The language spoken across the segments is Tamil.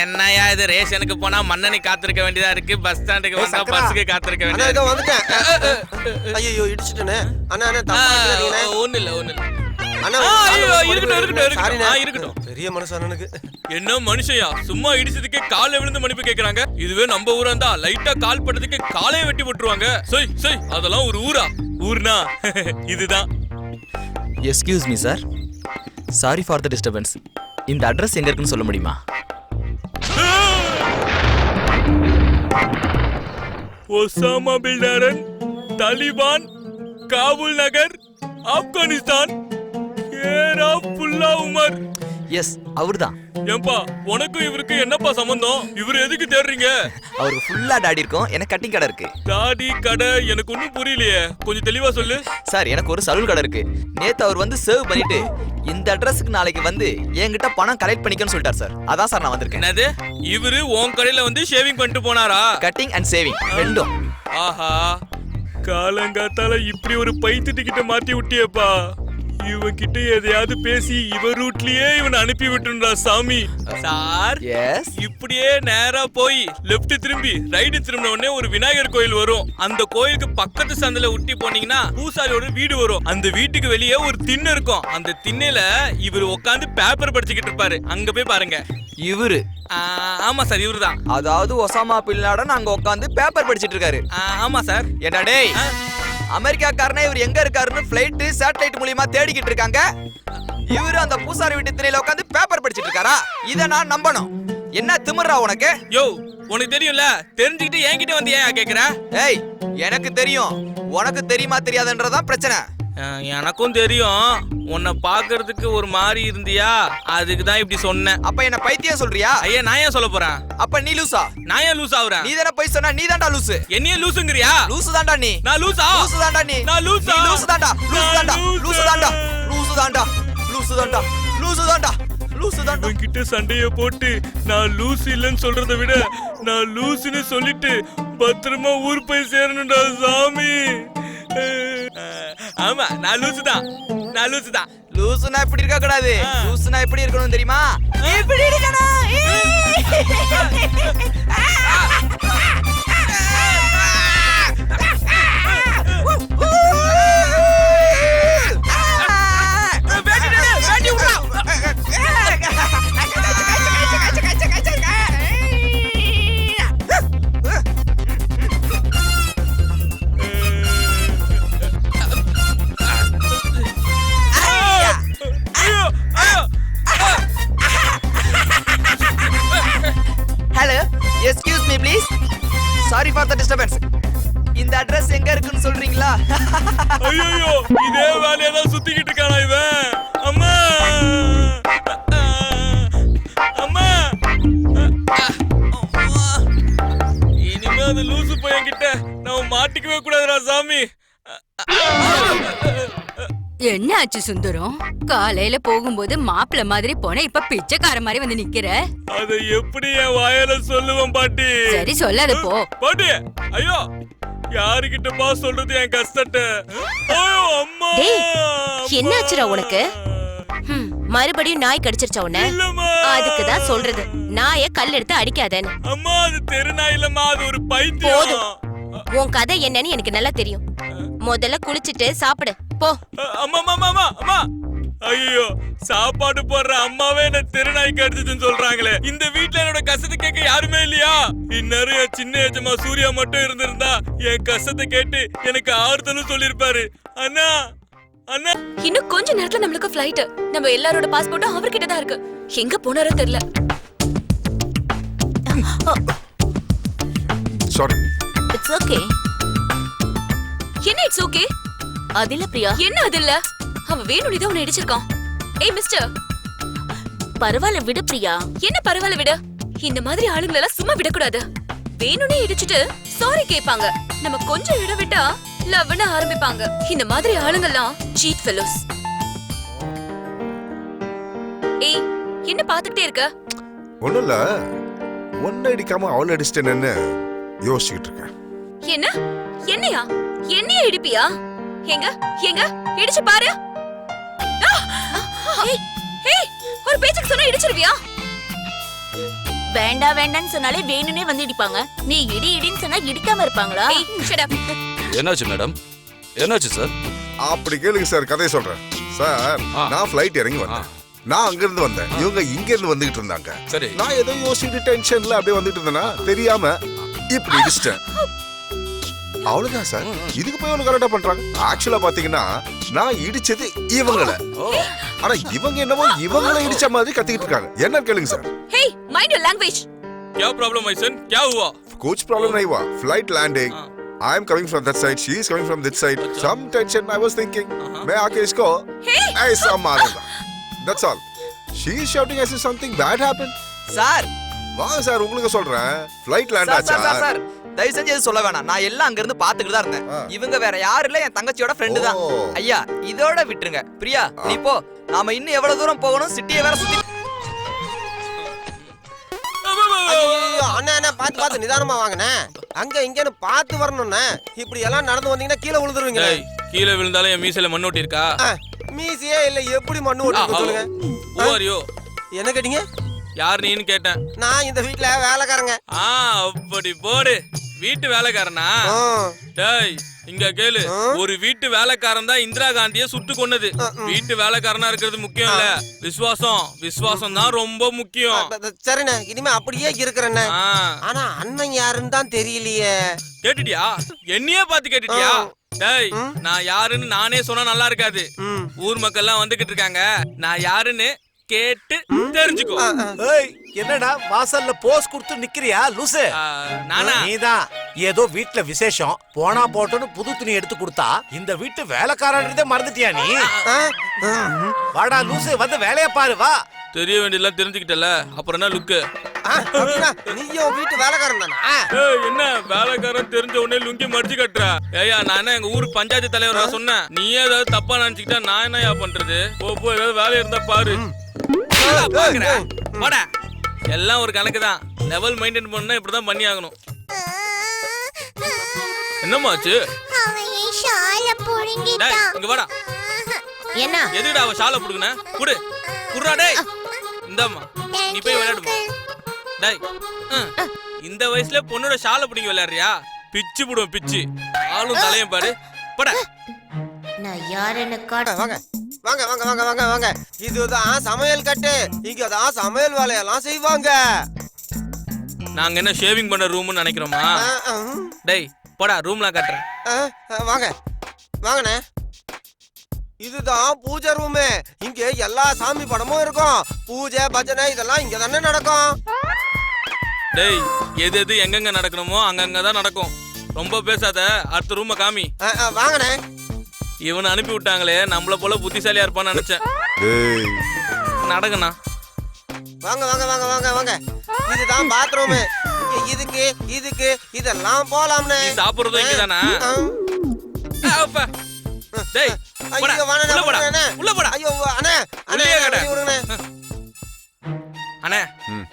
என்னையா இது? ரேஷனுக்கு போனா மண்ணனி காத்திருக்க வேண்டியதா இருக்கு? பஸ் ஸ்டாண்டுக்கு வந்தா. பஸ்ஸுக்கு காத்திருக்க வேண்டியதா வந்துட்டேன். ஐயோ இடிச்சிட்டேனே. அண்ணா அண்ணா தப்பா. ஒண்ணு இல்ல ஒண்ணு இல்ல. பெரிய மனசு அண்ணனுக்கு. என்ன மனுஷயா? சும்மா இடிச்சதுக்கே காலை விழுந்து மன்னிப்பு கேக்குறாங்க. இதுவே நம்ம ஊரா இருந்தா லைட்டா கால் பட்டதுக்கு காலையே வெட்டி போட்டுருவாங்க சய் சய் அதெல்லாம் ஒரு ஊரா? ஊர்னா? இதுதான். Excuse me sir sorry for the disturbance இந்த அட்ரஸ் எங்க இருக்குன்னு சொல்ல முடியுமா? Osama bin Laden Taliban Kabul நகர் ஆப்கானிஸ்தான். ஏரா புல்லா உமர். எஸ் அவர்தான். ஏன்பா உனக்கும் இவருக்கு என்னப்பா சம்பந்தம்? இவர் எதுக்கு தேடுறீங்க? அவருக்கு ஃபுல்லா டாடி இருக்கும் எனக்கு கட்டிங் கடை இருக்கு. தாடி கடை எனக்கு ஒன்றும் புரியலையே. கொஞ்சம் தெளிவா சொல்லு. சார் எனக்கு ஒரு சலூன் கடை இருக்கு. நேத்து அவர் வந்து சர்வ் பண்ணிட்டு இந்த அட்ரஸுக்கு நாளைக்கு வந்து என்கிட்ட பணம் கலெக்ட் பண்ணிக்கன்னு சொல்லிட்டார் சார் அதான் சார் நான் வந்திருக்கேன். என்னது? இவரு உன் கடையில வந்து ஷேவிங் பண்ணிட்டு போனாரா? கட்டிங் அண்ட் சேவிங் ரெண்டும். ஆஹா. காலங்காத்தால இப்படி ஒரு பைத்திட்டு மாத்தி விட்டியேப்பா. இவன் கிட்ட எதையாவது பேசி இவ ரூட்லயே இவனை அனுப்பி விட்டுன்றா சாமி. சார் எஸ் இப்படியே நேரா போய் லெஃப்ட் திரும்பி ரைட் திரும்பின உடனே ஒரு விநாயகர் கோயில் வரும். அந்த கோயிலுக்கு பக்கத்து சந்தில ஒட்டி போனீங்கன்னா பூசாரியோட வீடு வரும். அந்த வீட்டுக்கு வெளியே ஒரு திண்ணை இருக்கும். அந்த திண்ணையில இவர் உட்காந்து பேப்பர் படிச்சுக்கிட்டு இருப்பாரு. அங்க போய் பாருங்க. இவரு? ஆமா சார் இவருதான். அதாவது ஒசாமா பில்லாடன் அங்க உட்காந்து பேப்பர் படிச்சிட்டு இருக்காரு. ஆமா சார். என்ன டேய்? ஆ. அமெரிக்காக்காரனே இவர் எங்க இருக்காருன்னு பிளைட் சேட்டலைட் மூலியமா தேடிக்கிட்டு இருக்காங்க. இவரு அந்த பூசாரி வீட்டு திரையில உட்காந்து பேப்பர் படிச்சிட்டு இருக்காரா? இத நான் நம்பணும். என்ன திமிர்றா உனக்கு? யோ உனக்கு தெரியும்ல? தெரிஞ்சுக்கிட்டு என்கிட்ட வந்து ஏன் கேக்குற? ஏய் எனக்கு தெரியும். உனக்கு தெரியுமா தெரியாதுன்றதான் பிரச்சனை. எனக்கும் தெரியும். உன்னை பாக்குறதுக்கு ஒரு மாதிரி இருந்தியா? அதுக்கு தான் இப்படி சொன்னேன். அப்ப என்ன பைத்தியம் சொல்றியா? ஐயா நான் ஏன் சொல்ல போறேன்? அப்ப நீ லூசா? நான் ஏன் லூஸ் ஆகுறேன் நீ தானே போய் சொன்னா நீ தான்டா லூசு. என்னையே லூசுங்கிறியா? லூசு தான்டா நீ. நான் லூசா? லூசு தான்டா நீ. நான் லூசா? லூசு தான்டா லூசு தான்டா லூசு. லூசு தான்டா லூசு தான்டா லூசு தான்டா லூசு தான்டா லூசு தான்டா. உன்கிட்ட சண்டைய போட்டு நான் லூஸ் இல்லைன்னு சொல்றதை விட நான் லூசுன்னு சொல்லிட்டு பத்திரமா ஊர் போய் சேரணும்டா சாமி. ஆமா நான் லூசு தான் நான் லூசு தான் லூசுனா இப்படி இருக்க கூடாது. லூசுனா எப்படி இருக்கணும் தெரியுமா இப்படி இருக்கணும் ஐயோ, இதே வேலையை தான் சுத்திக்கிட்டு இருக்கானா இவன்? அம்மா! அம்மா! இனிமே அந்த லூசு பையன் கிட்ட நான் மாட்டிக்கவே கூடாதுடா சாமி. என்ன ஆச்சு சுந்தரம்? காலையில போகும்போது மாப்பிள்ள மாதிரி போன இப்ப பிச்சைக்கார மாதிரி வந்து நிக்கிற? அதை எப்படி என் வாயால சொல்லுவேன் பாட்டி? சரி சொல்லாத போ. பாட்டி ஐயோ! யாருகிட்டப்பா சொல்றது என் கஷ்டத்தை? அம்மா டேய், என்னாச்சுடா அம்மா. உனக்கு? ஹம், மறுபடியும் நாய் கடிச்சிருச்சா உன்ன? இல்லம்மா. அதுக்கு தான் சொல்றது. நாய கல் எடுத்து அடிக்காதேன்னு. அம்மா அது தெருநாய் இல்லம்மா அது ஒரு பைத்தியம். போதும். உன் கதை என்னன்னு எனக்கு நல்லா தெரியும். முதல்ல குளிச்சிட்டு சாப்பிடு. போ. அ- அம்மா அம்மா அம்மா, அம்மா அம்மா. ஐயோ சாப்பாடு போடுற அம்மாவே என்ன தெருநாய்க்கு அடிச்சதுன்னு சொல்றாங்களே. இந்த வீட்ல என்னோட கஷ்டத்தை கேட்க யாருமே இல்லையா? இந்நேரம் என் சின்ன ஏஜமா சூர்யா மட்டும் இருந்திருந்தா என் கஷ்டத்தை கேட்டு எனக்கு ஆறுதலும் சொல்லிருப்பாரு அண்ணா அண்ணா. இன்னும் கொஞ்ச நேரத்துல நம்மளுக்கு ஃப்ளைட் நம்ம எல்லாரோட பாஸ்போர்ட்டும் அவர்கிட்ட தான் இருக்கு. எங்க போனாரோ தெரியல. சாரி இட்ஸ் ஓகே என்ன இட்ஸ் ஓகே அது இல்ல பிரியா. என்ன அது இல்ல? அவன் வேணும்னு தான் உன்னை இடிச்சிருக்கான். ஏய் மிஸ்டர் பரவாயில்ல விடு பிரியா. என்ன பரவாயில்ல விடு? இந்த மாதிரி ஆளுங்களை எல்லாம் சும்மா விடக்கூடாது. வேணும்னே இடிச்சிட்டு சாரி கேட்பாங்க. நம்ம கொஞ்சம் இடம் விட்டா லவ்னு ஆரம்பிப்பாங்க. இந்த மாதிரி ஆளுங்கெல்லாம் சீட் ஃபெலோஸ் ஏய் என்ன பாத்துக்கிட்டே இருக்க? ஒன்றும் இல்லை. ஒன்றை அடிக்காம அவளை அடிச்சிட்டேன்னு யோசிச்சுக்கிட்டு இருக்கேன். என்ன? என்னையா? என்னைய இடிப்பியா? எங்க? எங்க? இடிச்சு பாரு. ஒரு பேச்சுக்கு சொன்னா இடிச்சிருவியா? வேண்டாம் வேண்டாம்னு சொன்னாலே வேணும்னே வந்து இடிப்பாங்க. நீ இடி இடின்னு சொன்னா இடிக்காம இருப்பாங்களா. என்னாச்சு மேடம்? என்னாச்சு சார்? அப்படி கேளுங்க சார். கதையை சொல்றேன். சார். நான் ஃப்ளைட் இறங்கி வந்தேன். நான் அங்க இருந்து வந்தேன். இவங்க இங்க இருந்து வந்துகிட்டு இருந்தாங்க. சரி. நான் ஏதோ யோசிச்சுட்டு டென்ஷன்ல அப்படியே வந்துட்டு இருந்தேனா? தெரியாம இப்படி இடிச்சிட்டேன். அவ்வளவுதான் சார் இதுக்கு போய் ஒண்ணு கரெக்டா பண்றாங்க ஆக்சுவலா பாத்தீங்கன்னா நான் இடிச்சது இவங்கள ஆனா இவங்க என்னமோ இவங்கள இடிச்ச மாதிரி கத்திக்கிட்டு இருக்காங்க என்ன கேளுங்க sir Hey, mind your language. क्या प्रॉब्लम है सन क्या हुआ कुछ प्रॉब्लम नहीं हुआ फ्लाइट लैंडिंग हाँ। I am coming from that side she is coming from this side अच्छा। Some tension I was thinking हाँ। मैं आके इसको ऐसा मारूंगा that's all she is shouting ऐसे समथिंग बैड हैपेंड சார் வாங்க சார் உங்களுக்கு சொல்றேன் ஃப்ளைட் லேண்ட் சார் ஆச்சா சார் சார் சார் தயவு செஞ்சு எதுவும் சொல்ல வேணாம். நான் எல்லாம் அங்க இருந்து பாத்துக்கிட்டு தான் இருந்தேன். இவங்க வேற யாரும் இல்ல என் தங்கச்சியோட ஃப்ரெண்டு தான். ஐயா இதோட விட்டுருங்க. பிரியா நீ போ. நாம இன்னும் எவ்வளவு தூரம் போகணும்? சிட்டியை வேற சுத்தி ஐயோ அண்ணா அண்ணா பாத்து பாத்து நிதானமா வாங்கண்ணே. அங்க இங்கன்னு பாத்து வரணும்ண்ணே. இப்படி எல்லாம் நடந்து வந்தீங்கன்னா கீழே விழுந்துருவீங்க. கீழே விழுந்தாலும் என் மீசையில மண் ஒட்டி இருக்கா மீசியே இல்ல எப்படி மண்ணு ஓட்டு சொல்லுங்க. you? என்ன கேட்டீங்க? யார் நீன்னு கேட்டேன். நான் இந்த வீட்ல வேலைக்காரங்க. ஆ அப்படி போடு. வீட்டு வேலைக்காரனா. டேய் இங்க கேளு. ஒரு வீட்டு வேலைக்காரன் தான் இந்திரா காந்திய சுட்டு கொன்னது. வீட்டு வேலைக்காரனா இருக்கிறது முக்கியம் இல்ல. விசுவாசம். விசுவாசம் தான் ரொம்ப முக்கியம். சரிண்ணே. இனிமே அப்படியே இருக்கிறேண்ணே. ஆனா அண்ணன் யாருன்னு தான் தெரியலையே. கேட்டுட்டியா? என்னையே பார்த்து கேட்டுட்டியா. டேய் நான் யாருன்னு நானே சொன்னா நல்லா இருக்காது. ஊர் மக்கள் எல்லாம் வந்துகிட்டு இருக்காங்க. நான் யாருன்னு கேட்டு தெரிஞ்சுக்கோ. ஏய் என்னடா வாசல்ல போஸ் கொடுத்து நிக்கிறியா லூசு? நானா? நீதான் ஏதோ வீட்ல விசேஷம் போனா போட்டோன்னு புது துணி எடுத்து கொடுத்தா இந்த வீட்டு வேலைக்காரன்றதே மறந்துட்டியா நீ. வாடா லூசு வந்து வேலைய பாரு வா. தெரிய வேண்டியதெல்லாம் தெரிஞ்சுக்கிட்டல. அப்புறம் என்ன லுக்கு? நீயும் வீட்டு வேலைக்காரன் தானா? ஏய், என்ன? வேலைக்காரன் தெரிஞ்ச உடனே லுங்கி மடிச்சு கட்டுற. ஏயா நான் என்ன எங்க ஊர் பஞ்சாயத்து தலைவரா சொன்னேன். நீயே ஏதாவது தப்பா நினைச்சுக்கிட்டா நான் என்னயா பண்றது? போ போ ஏதாவது வேலை இருந்தா பாரு. என்னடா பாக்குற? போடா எல்லாம் ஒரு கணக்கு தான். லெவல் மெயின்டைன் பண்ணா இப்படிதான் பண்ணி ஆகணும் என்னமாச்சு டேய் இங்க வாடா. என்ன? எதுக்குடா அவ ஷாலை புடுங்கன? குடு. குடுறா டேய். இந்தாம்மா. நீ போய் விளையாடுமா. டேய். இந்த வயசுல பொண்ணோட ஷாலை பிடிங்க விளையாடுறியா? பிச்சு புடுவோம் பிச்சு. ஆளும் தலையும் பாரு. போடா. நான் யாருன்னு வாங்க. வாங்க வாங்க வாங்க வாங்க வாங்க. இதுதான் சமையல் கட்டு. இங்க தான் சமையல் வேலையெல்லாம் செய்வாங்க. நாங்க என்ன ஷேவிங் பண்ண ரூம்னு நினைக்கிறோமா? டேய் போடா ரூம்லாம் கட்டுறேன். வாங்க. வாங்கண்ணே. இதுதான் பூஜை ரூமு இங்க எல்லா சாமி படமும் இருக்கும். பூஜை பஜனை இதெல்லாம் இங்க தானே நடக்கும். டேய் எது எது எங்கெங்க நடக்கணுமோ அங்கங்க தான் நடக்கும். ரொம்ப பேசாத அடுத்த ரூமை காமி. வாங்கண்ணே. இவனை அனுப்பி விட்டாங்களே நம்மள போல புத்திசாலியா இருப்பான்னு நினைச்சேன். டேய். நடக்கண்ணா வாங்க வாங்க வாங்க வாங்க வாங்க. இதுதான் பாத்ரூமு இதுக்கு இதுக்கு இதெல்லாம் போலாம்னே. சாப்பிடுறதும் இங்கதானா. டேய் உள்ள போடா. உள்ள போடா. ஐயோ அண்ணே அண்ணே விடுங்கண்ணே அண்ணே.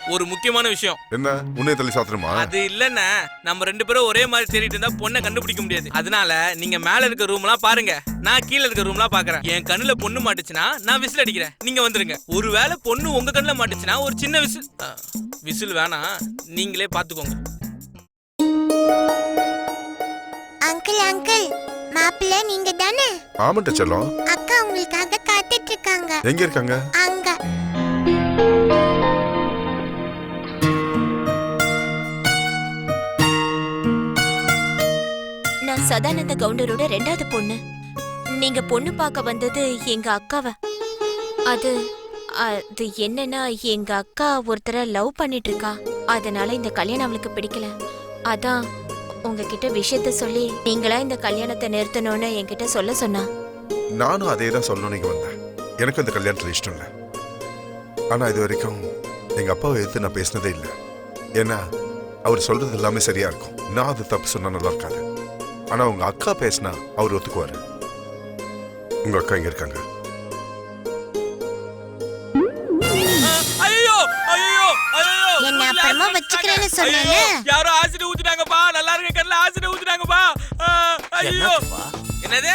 ஒரு முக்கியமான விஷயம். என்ன? உன்னை தள்ளி சாத்திரமா அது இல்லண்ணே நம்ம ரெண்டு பேரும் ஒரே மாதிரி தேடிட்டு இருந்தா பொண்ணை கண்டுபிடிக்க முடியாது. அதனால நீங்க மேல இருக்க ரூம்லாம் பாருங்க. நான் கீழ இருக்க ரூம்லாம் பாக்குறேன். என் கண்ணுல பொண்ணு மாட்டுச்சுன்னா நான் விசில் அடிக்கிறேன். நீங்க வந்துருங்க. ஒருவேளை பொண்ணு உங்க கண்ணுல மாட்டுச்சுன்னா ஒரு சின்ன விசில். விசில் வேணாம். நீங்களே பாத்துக்கோங்க. Uncle uncle. மாப்பிள்ள நீங்க தானே ஆமாட்ட செல்லம். அக்கா உங்களுக்காக காத்துட்டு இருக்காங்க. எங்க இருக்காங்க? அங்க. நான் சதானந்த கவுண்டரோட ரெண்டாவது பொண்ணு. நீங்க பொண்ணு பார்க்க வந்தது எங்க அக்காவ. அது அது என்னன்னா எங்க அக்கா ஒருத்தரை லவ் பண்ணிட்டு இருக்கா அதனால இந்த கல்யாணம் அவளுக்கு பிடிக்கல. அதான் உங்ககிட்ட விஷயத்த சொல்லி நீங்களா இந்த கல்யாணத்தை நிறுத்தணும்னு என்கிட்ட சொல்ல சொன்னா. நானும் அதே தான் சொல்லணும் நீங்க வந்தேன். எனக்கும் இந்த கல்யாணத்துல இஷ்டம் இல்லை. ஆனா இது வரைக்கும் எங்க அப்பாவை எடுத்து நான் பேசினதே இல்லை. ஏன்னா அவர் சொல்றது எல்லாமே சரியா இருக்கும். நான் அது தப்பு சொன்னா நல்லா இருக்காது. ஆனா உங்க அக்கா பேசினா அவர் ஒத்துக்குவாரு. உங்க அக்கா இங்க இருக்காங்க. ஐயோ ஐயோ ஐயோ. என்ன அப்புறமா வச்சுக்கிறேன்னு சொன்னேன்ல? யாரோ ஆசிட் ஊத்திட்டாங்கப்பா நல்லா இருக்க கண்ணுல ஆசிட் ஊத்திட்டாங்கப்பா ஐயோ. என்னது?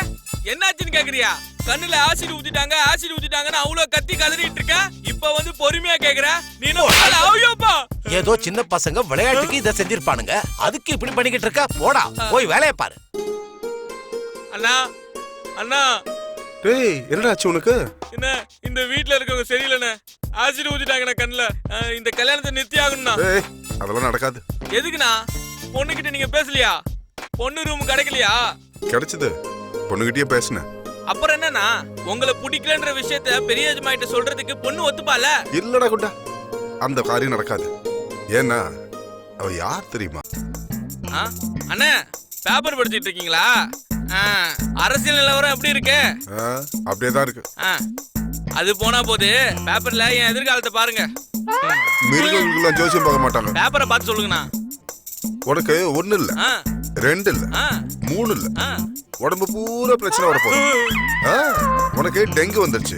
என்னாச்சுன்னு கேக்குறியா? கண்ணுல ஆசிட் ஊத்திட்டாங்க ஆசிட் ஊத்திட்டாங்கன்னு அவ்வளவு கத்தி கதறிட்டு இருக்க. இப்ப வந்து பொறுமையா கேக்குற. நீ என்ன ஐயோப்பா ஏதோ சின்ன பசங்க விளையாட்டுக்கு இதை செஞ்சிருப்பானுங்க. அதுக்கு இப்படி பண்ணிக்கிட்டு இருக்க? போடா போய் வேலையை பாரு. அண்ணா அண்ணா. டேய் என்னடா ஆச்சு உனக்கு? என்ன இந்த வீட்ல இருக்கவங்க சரியில்லைண்ணே. ஆசிட் ஊத்திட்டாங்கண்ணா கண்ணுல. இந்த கல்யாணத்தை நிறுத்தி ஆகணும்ண்ணா. அதெல்லாம் நடக்காது. எதுக்குண்ணா? பொண்ணுகிட்ட நீங்க பேசலையா? பொண்ணு ரூம் கிடைக்கலையா? கிடைச்சது. பொண்ணுகிட்டயே பேசினேன். அப்புறம் என்னண்ணா உங்களை பிடிக்கலன்ற விஷயத்த பெரிய எஜமாயிட்ட சொல்றதுக்கு பொண்ணு ஒத்துப்பால? இல்லடா குண்டா. அந்த காரியம் நடக்காது. ஏன்னா அவ யார் தெரியுமா? ஆ? அண்ணே பேப்பர் படிச்சிட்டு இருக்கீங்களா? ஆ, அரசியல் நிலவரம் எப்படி இருக்கு? ஆ, அப்படியே தான் இருக்கு. ஆ, அது போனா போது பேப்பர்ல என் எதிர்காலத்தை பாருங்க. மிருகங்களுக்குலாம் ஜோசியம் பார்க்க மாட்டாங்க. பேப்பரை பார்த்து சொல்லுங்கண்ணா. உனக்கு ஒண்ணு இல்ல ஆ, ரெண்டு இல்ல மூணு இல்ல. உடம்பு பூரா பிரச்சனை வரப்போகுது. ஆ, உனக்கு டெங்கு வந்துருச்சு.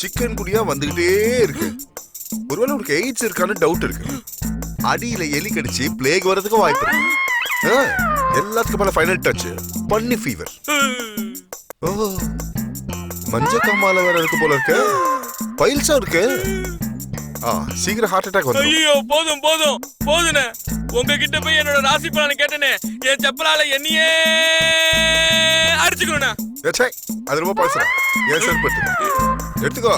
சிக்கன் குடியா வந்துகிட்டே இருக்கு. ஒருவேளை உனக்கு எய்ட்ஸ் இருக்கான்னு டவுட் இருக்கு. அடியில எலி கடிச்சு பிளேக் வர்றதுக்கு வாய்ப்பு இருக்கு. எல்லாத்துக்கும் மேல ஃபைனல் டச் பன்னி ஃபீவர் ஓ மஞ்ச காமால வேற இருக்கு போல இருக்கு. பைல்ஸா இருக்கு. சீக்கிரம் ஹார்ட் அட்டாக் வந்து ஐயோ போதும் போதும் போதுண்ணே. உங்ககிட்ட போய் என்னோட ராசி பலனை கேட்டனே. என் செப்பலால என்னையே அடிச்சுக்கணுண்ணா. ஏச்சே அது ரொம்ப பழசுடா ஏன் செருப்பு எடுத்துக்கோ. எடுத்துக்கோ.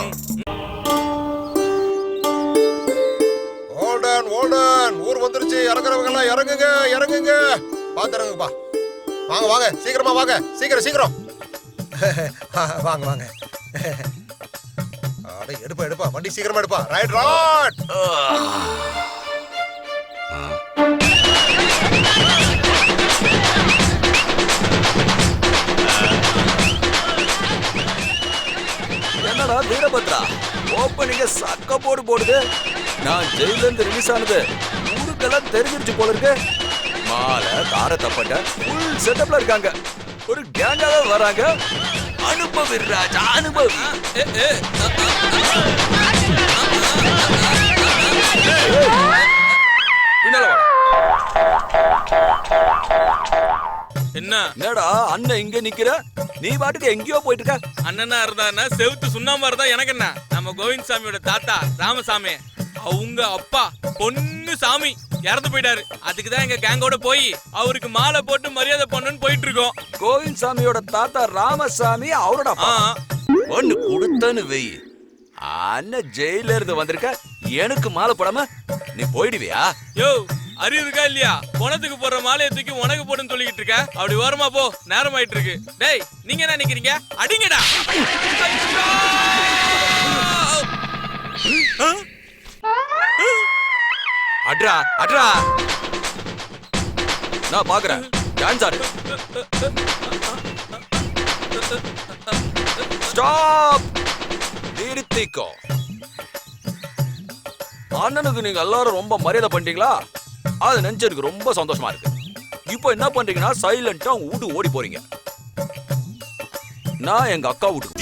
ஓல்டன் ஓல்டன் ஊர் வந்துருச்சு. இறங்குறவங்க எல்லாம் இறங்குங்க இறங்குங்க. பார்த்து இறங்குப்பா வாங்க வாங்க. சீக்கிரமா வாங்க. சீக்கிரம் சீக்கிரம். வாங்க வாங்க. அட எடுப்பா எடுப்பா. வண்டி சீக்கிரமா எடுப்பா. ரைட் ராட் என்னடா வீரபத்ரா? ஓப்பனிங்க சக்க போடு போடுது. நான் ஜெயில இருந்து ரிலீஸ் ஆனது. ஊருக்கெல்லாம் தெரிஞ்சிருச்சு போல இருக்கு. மாலை கார தப்பட்ட ஃபுல் செட்டப்ல இருக்காங்க. ஒரு கேங்காவே வராங்க. அனுபவி ராஜா அனுபவி. என்ன என்னடா அண்ணன் இங்க நிக்கிற? நீ பாட்டுக்கு எங்கேயோ போயிட்டு இருக்க அண்ணனா இருந்தா செவுத்து சுண்ணாம்பா இருந்தா எனக்கு என்ன? நம்ம கோவிந்த் சாமியோட தாத்தா ராமசாமி. அவங்க அப்பா பொண்ணு சாமி. இறந்து போயிட்டாரு. அதுக்கு தான் எங்க கேங்கோட போய் அவருக்கு மாலை போட்டு மரியாதை பண்ணணும்னு போயிட்டு இருக்கோம் கோவிந்த் சாமியோட தாத்தா ராமசாமி அவரோட. ஒண்ணு கொடுத்தன்னு வெய் அண்ணன் ஜெயில இருந்து வந்திருக்க எனக்கு மாலை போடாம நீ போயிடுவியா? யோ அறிவு இருக்கா இல்லையா? பணத்துக்கு போடுற மாலையை தூக்கி உனக்கு போடுன்னு சொல்லிக்கிட்டு இருக்க. அப்படி ஓரமா போ நேரம் ஆயிட்டு இருக்கு டேய் நீங்க என்ன நிக்கிறீங்க? அடிங்கடா? அட்ரா அட்ரா. நான் பாக்குறேன். டான்ஸ் ஆடு. ஸ்டாப் நிறுத்திக்கோ அண்ணனுக்கு நீங்க எல்லாரும் ரொம்ப மரியாதை பண்ணிட்டீங்களா? அது நினைச்சு எனக்கு ரொம்ப சந்தோஷமா இருக்கு. இப்போ என்ன பண்றீங்கன்னா சைலண்டா உங்க வீட்டுக்கு ஓடி போறீங்க. நான் எங்க அக்கா வீட்டுக்கு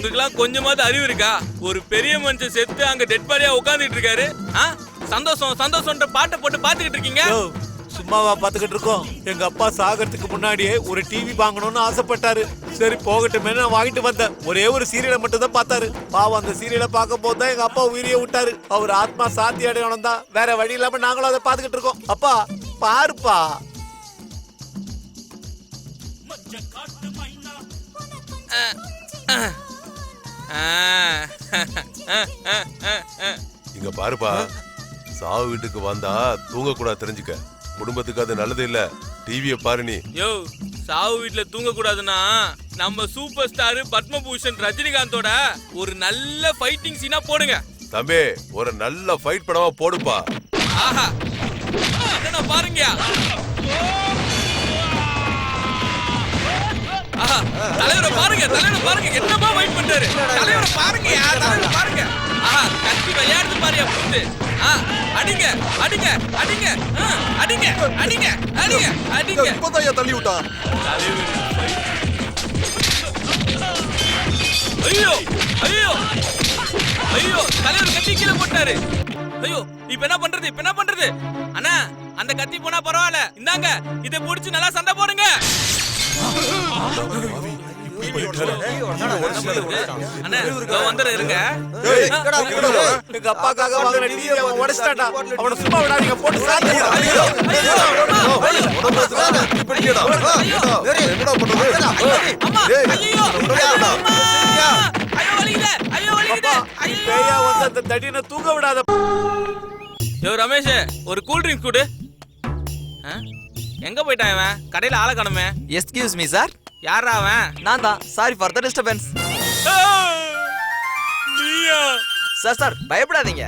உங்களுக்குலாம் கொஞ்சமாவது அறிவு இருக்கா? ஒரு பெரிய மனுஷன் செத்து அங்க டெட் பாடியா உட்கார்ந்துட்டு இருக்காரு. ஆ? சந்தோஷம் சந்தோஷம்ன்ற பாட்டை போட்டு பாத்துக்கிட்டு இருக்கீங்க? சும்மாவா பாத்துக்கிட்டு இருக்கோம். எங்க அப்பா சாகறதுக்கு முன்னாடியே ஒரு டிவி வாங்கணும்னு ஆசைப்பட்டாரு. சரி போகட்டுமே நான் வாங்கிட்டு வந்தேன். ஒரே ஒரு சீரியலை மட்டும் தான் பார்த்தாரு. பாவம் அந்த சீரியலை பார்க்கும் போது தான் எங்க அப்பா உயிரியை விட்டாரு. அவர் ஆத்மா சாத்தி அடையணும் தான். வேற வழி இல்லாம நாங்களும் அதை பாத்துக்கிட்டு இருக்கோம். அப்பா பாருப்பா. ஆ, ஆ. இங்க பாருப்பா. சாவு வீட்டுக்கு வந்தா தூங்க கூடாது தெரிஞ்சுக்க. குடும்பத்துக்கு அது நல்லது இல்ல. டிவிய பாரு நீ. யோ சாவு வீட்ல தூங்க கூடாதுன்னா நம்ம சூப்பர் ஸ்டார் பத்மபூஷன் ரஜினிகாந்தோட ஒரு நல்ல ஃபைட்டிங் சீனா போடுங்க. தம்பி ஒரு நல்ல ஃபைட் படமா போடுப்பா. ஆஹா. பாருங்க தலைவரை பாருங்க தலைவரை பாருங்க என்னமா வெயிட் பண்றாரு? தலைவரை பாருங்க தலைவரை பாருங்க. ஆஹா கத்தி விளையாடுது பாரு புத்து ஆ அடிங்க அடிங்க அடிங்க அடிங்க அடிங்க அடிங்க அடிங்க. இப்பதான் தள்ளி விட்டா ஐயோ ஐயோ ஐயோ தலைவர் கத்தி கீழே போட்டாரு. ஐயோ இப்ப என்ன பண்றது இப்ப என்ன பண்றது? அண்ணா அந்த கத்தி போனா பரவாயில்ல. இந்தாங்க இதை புடிச்சு நல்லா சண்டை போடுங்க. அப்பாக்காக போட்டு ஐயோ ஐயோ ஐயோ வந்து அந்த தூங்க விடாத. ரமேஷ் ஒரு கூல் ட்ரிங்க்ஸ் கொடு. எங்க போயிட்டான் இவன்? கடையில ஆளை காணுமே. எஸ்கியூஸ் மீ சார் யாரா அவன்? நான் தான். Sorry for the disturbance! நீயா? சார் சார் பயப்படாதீங்க.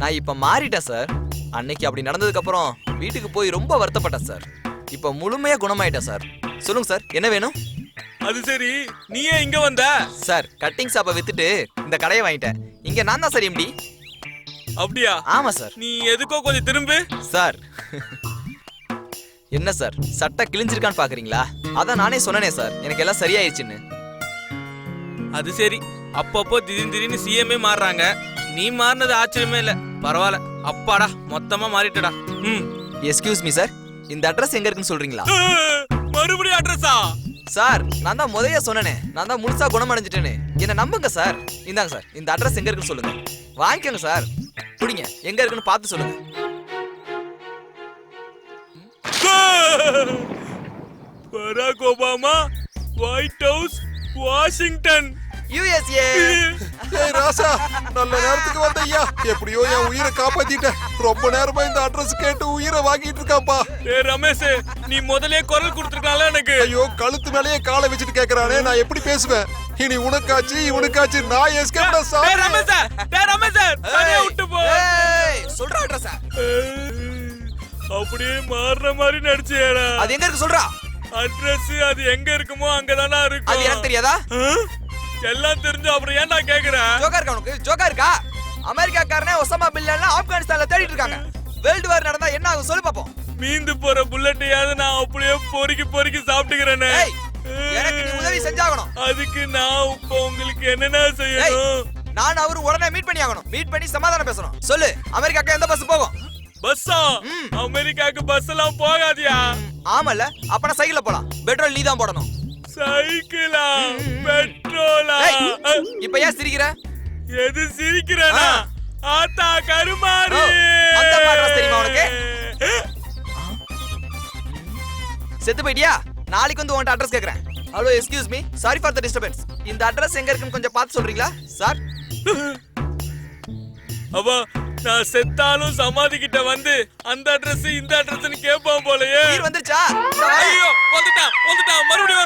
நான் இப்ப மாறிட்டேன் சார் அன்னைக்கு அப்படி நடந்ததுக்கு அப்புறம் வீட்டுக்கு போய் ரொம்ப வருத்தப்பட்டேன் சார் இப்ப முழுமையா குணமாயிட்டேன் சார் சொல்லுங்க சார் என்ன வேணும்? அது சரி. நீ ஏன் இங்க வந்த? சார் கட்டிங் ஷாப்பை வித்துட்டு இந்த கடையை வாங்கிட்டேன். இங்க நான் தான் சார் எம்டி அப்படியா? ஆமா சார் நீ எதுக்கோ கொஞ்சம் திரும்பு. சார் என்ன சார்? சட்டை கிழிஞ்சிருக்கான்னு பாக்குறீங்களா? அதான் நானே சொன்னனே சார். எனக்கு எல்லாம் சரியாயிடுச்சுன்னு அது சரி. அப்பப்போ திடீர்னு திடீர்னு சிஎம்ஏ மாறுறாங்க. நீ மாறினது ஆச்சரியமே இல்ல. பரவாயில்ல. அப்பாடா மொத்தமா மாறிட்டடா. ம். எஸ்கியூஸ் மீ சார் இந்த அட்ரஸ் எங்க இருக்குன்னு சொல்றீங்களா! மறுபடியும் அட்ரஸா சார் நான் தான் முதைய சொன்னனே. நான் தான் முழுசா குணமடைஞ்சிட்டேன்னு என்ன நம்புங்க சார். இந்தாங்க சார். இந்த அட்ரஸ் எங்க இருக்குன்னு சொல்லுங்க. வாங்கிக்கோங்க சார். பிடிங்க. எங்க இருக்குன்னு பார்த்து சொல்லுங்க. Barack Obama White House Washington USA ஏய் ராசா நல்ல நேரத்துக்கு வந்த ஐயா எப்படியோ என் உயிரை காப்பாத்திட்டேன். ரொம்ப நேரமா இந்த அட்ரஸ் கேட்டு உயிரை வாங்கிட்டு இருக்காப்பா. ஏ ரமேஷ் நீ முதலே குரல் கொடுத்துருக்கலாம்ல எனக்கு. ஐயோ கழுத்து மேலேயே காலை வச்சுட்டு கேக்குறானே. நான் எப்படி பேசுவேன்? இனி உனக்காச்சு இவனுக்காச்சு நான் எஸ்கேப்டா டேய் சார் ரமேஷ் ரமேஷ் விட்டு போ. சொல்ற அட்ரஸ் அப்படியே மாறுற மாதிரி நடிச்சேடா. அது எங்க இருக்கு சொல்றா? அட்ரஸ் அது எங்க இருக்குமோ அங்கதானா அது எனக்கு தெரியாதா? எல்லாம் தெரிஞ்சு அப்புறம் ஏன்டா கேக்குற? ஜோக்கா இருக்கா உனக்கு? ஜோக்கா இருக்கா? அமெரிக்காக்காரனே ஒசாமா பின் லாடன் ஆப்கானிஸ்தான்ல தேடிட்டு இருக்காங்க. வேர்ல்டு வார் நடந்தா என்ன ஆகும் சொல்லு பாப்போம். மீந்து போற புல்லட்டையாவது நான் அப்படியே பொறுக்கி பொறுக்கி சாப்பிட்டுக்கிறேனே. எனக்கு நீ உதவி செஞ்சாகணும். அதுக்கு நான் இப்போ உங்களுக்கு என்னென்ன செய்யணும்? நான் அவரு உடனே மீட் பண்ணி ஆகணும். மீட் பண்ணி சமாதானம் பேசணும். சொல்லு அமெரிக்காக்கு எந்த பஸ் போகும்? பஸ்ஸா. அமெரிக்காக்கு பஸ் எல்லாம் போகாதியா? ஆமால அப்பனா சைக்கிள்ல போலாம். பெட்ரோல் நீ தான் போடணும். சைக்கிளா? பெட்ரோலா? இப்ப ஏன் சிரிக்கிற? எது சிரிக்கிறனா? ஆத்தா அந்த address தெரியுமா உனக்கு? செத்து போயிட்டியா? நாளைக்கு வந்து உன்கிட்ட அட்ரஸ் கேக்குறேன். Hello excuse me sorry for the disturbance இந்த அட்ரஸ் எங்க இருக்குன்னு கொஞ்சம் பார்த்து சொல்றீங்களா? சார் அப்பா நான் செத்தாலும் சமாதி கிட்ட வந்து அந்த அட்ரஸ் இந்த அட்ரஸ்னு கேட்பான் போலயே. வாரம் ஐயோ வந்துட்டான் வந்துட்டான் மறுபடியும்